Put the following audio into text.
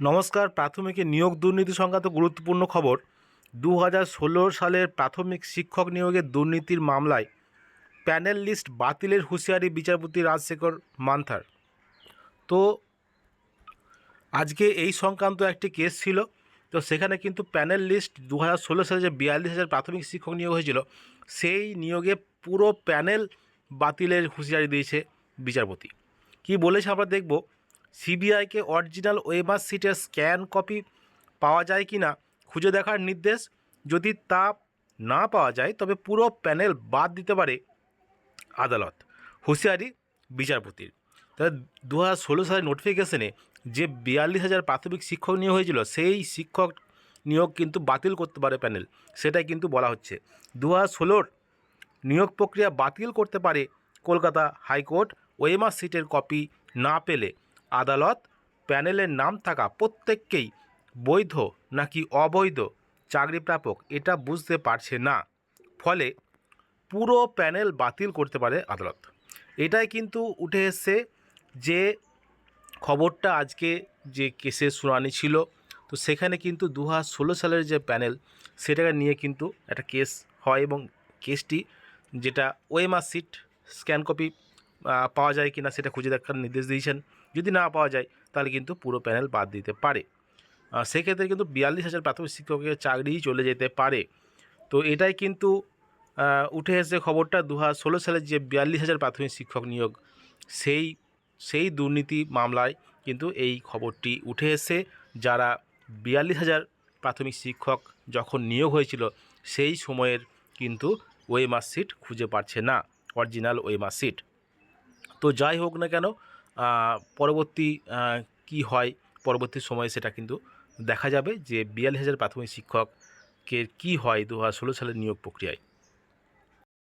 নমস্কার, প্রাথমিকে নিয়োগ দুর্নীতি সংক্রান্ত গুরুত্বপূর্ণ খবর। দু হাজার ষোলো সালের প্রাথমিক শিক্ষক নিয়োগের দুর্নীতির মামলায় প্যানেল লিস্ট বাতিলের হুঁশিয়ারি বিচারপতি রাজশেখর মান্থার। তো, আজকে এই সংক্রান্ত একটি কেস ছিল। তো সেখানে কিন্তু প্যানেল লিস্ট দু হাজার ষোলো সালে যে বিয়াল্লিশ হাজার প্রাথমিক শিক্ষক নিয়োগ হয়েছিল, সেই নিয়োগে পুরো প্যানেল বাতিলের হুঁশিয়ারি দিয়েছে বিচারপতি। কি বলেছে আমরা দেখব। সিবিআইকে অরিজিনাল ওয়েমার সিটের স্ক্যান কপি পাওয়া যায় কি না খুঁজে দেখার নির্দেশ। যদি তা না পাওয়া যায়, তবে পুরো প্যানেল বাদ দিতে পারে আদালত। হুঁশিয়ারি বিচারপতির। তাহলে দু হাজার ষোলো সালের নোটিফিকেশনে যে বিয়াল্লিশ হাজার প্রাথমিক শিক্ষক নিয়োগ হয়েছিল, সেই শিক্ষক নিয়োগ কিন্তু বাতিল করতে পারে প্যানেল। সেটাই কিন্তু বলা হচ্ছে। দু হাজার ষোলোর নিয়োগ প্রক্রিয়া বাতিল করতে পারে কলকাতা হাইকোর্ট। ওয়েমার সিটের কপি না পেলে আদালত প্যানেলের নাম থাকা প্রত্যেককেই বৈধ নাকি অবৈধ চাকরি প্রাপক এটা বুঝতে পারছে না। ফলে পুরো প্যানেল বাতিল করতে পারে আদালত। এটাই কিন্তু উঠে এসছে যে খবরটা আজকে যে কেসের শুনানি ছিল, তো সেখানে কিন্তু দু হাজার ষোলো সালের যে প্যানেল, সেটাকে নিয়ে কিন্তু একটা কেস হয় এবং কেসটি যেটা ওএমআর সিট, স্ক্যান কপি পাওয়া যায় কিনা সেটা খুঁজে দেখার নির্দেশ দিয়েছেন। যদি না পাওয়া যায়, তাহলে কিন্তু পুরো প্যানেল বাদ দিতে পারে। সেক্ষেত্রে কিন্তু বিয়াল্লিশ হাজার প্রাথমিক শিক্ষকের চাকরিই চলে যেতে পারে। তো এটাই কিন্তু উঠে এসে খবরটা। দু ষোলো সালের যে বিয়াল্লিশ হাজার প্রাথমিক শিক্ষক নিয়োগ, সেই সেই দুর্নীতি মামলায় কিন্তু এই খবরটি উঠে এসে যারা বিয়াল্লিশ হাজার প্রাথমিক শিক্ষক যখন নিয়োগ হয়েছিল, সেই সময়ের কিন্তু ওই মার্কশিট খুঁজে পাচ্ছে না। অরিজিনাল ওই মার্কশিট তো যাই হোক না কেন পরবর্তী কি হয়, পরবর্তী সময়ে সেটা কিন্তু দেখা যাবে যে বিয়াল্লিশ হাজার প্রাথমিক শিক্ষককে কী হয় দু হাজার ষোলো সালের নিয়োগ প্রক্রিয়ায়।